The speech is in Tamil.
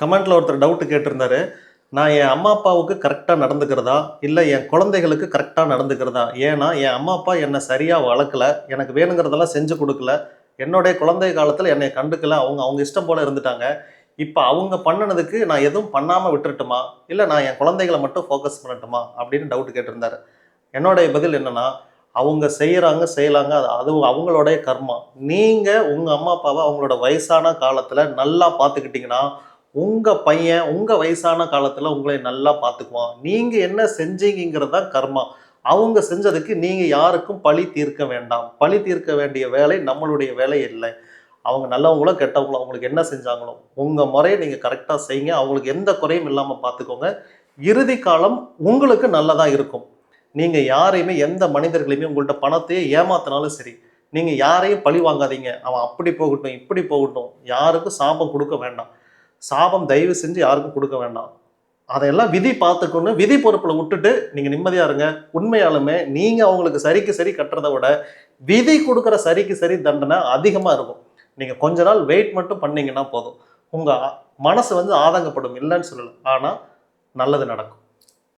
கமெண்ட்டில் ஒருத்தர் டவுட்டு கேட்டிருந்தாரு. நான் என் அம்மா அப்பாவுக்கு கரெக்டாக நடந்துக்கிறதா? இல்லை என் குழந்தைகளுக்கு கரெக்டாக நடந்துக்கிறதா? ஏன்னா என் அம்மா அப்பா என்னை சரியாக வளர்க்கல. எனக்கு வேணுங்கிறதெல்லாம் செஞ்சு கொடுக்கல. என்னுடைய குழந்தை காலத்தில் என்னை கண்டுக்கல. அவங்க அவங்க இஷ்டம் போல் இருந்துட்டாங்க. இப்போ அவங்க பண்ணினதுக்கு நான் எதுவும் பண்ணாமல் விட்டுட்டுமா இல்லை நான் என் குழந்தைகளை மட்டும் ஃபோக்கஸ் பண்ணட்டுமா? அப்படின்னு டவுட் கேட்டிருந்தாரு. என்னுடைய பதில் என்னென்னா அவங்க செய்கிறாங்க செய்யலாங்க. அது அது அவங்களுடைய கர்மா. நீங்கள் உங்கள் அம்மா அப்பாவை அவங்களோட வயசான காலத்தில் நல்லா பார்த்துக்கிட்டிங்கன்னா உங்கள் பையன் உங்கள் வயசான காலத்தில் உங்களை நல்லா பார்த்துக்குவான் நீங்கள் என்ன செஞ்சீங்கிறது தான் கர்மா. அவங்க செஞ்சதுக்கு நீங்கள் யாருக்கும் பழி தீர்க்க வேண்டாம். பழி தீர்க்க வேண்டிய வேலை நம்மளுடைய வேலை இல்லை. அவங்க நல்லவங்களோ கெட்டவங்களோ அவங்களுக்கு என்ன செஞ்சாங்களோ உங்கள் முறையை நீங்கள் கரெக்டாக செய்யுங்க. அவங்களுக்கு எந்த குறையும் இல்லாமல் பார்த்துக்கோங்க இறுதி காலம் உங்களுக்கு நல்லதாக இருக்கும். நீங்கள் யாரையுமே எந்த மனிதர்களையுமே உங்கள்கிட்ட பணத்தையே ஏமாத்தினாலும் சரி நீங்கள் யாரையும் பழி வாங்காதீங்க. அவன் அப்படி போகட்டும் இப்படி போகட்டும். யாருக்கும் சாபம் கொடுக்க வேண்டாம். சாபம் தயவு செஞ்சு யாருக்கும் கொடுக்க வேண்டாம். அதையெல்லாம் விதி பார்த்துக்கணும் விதி பொறுப்பில் விட்டுட்டு நீங்கள் நிம்மதியாக இருங்க. உண்மையாலுமே நீங்கள் அவங்களுக்கு சரிக்கு சரி கட்டுறதை விட விதி கொடுக்குற சரிக்கு சரி தண்டனை அதிகமாக இருக்கும். நீங்கள் கொஞ்ச நாள் வெயிட் மட்டும் பண்ணீங்கன்னா போதும். உங்கள் மனசு வந்து ஆதங்கப்படும் இல்லைன்னு சொல்லலாம். ஆனால் நல்லது நடக்கும்.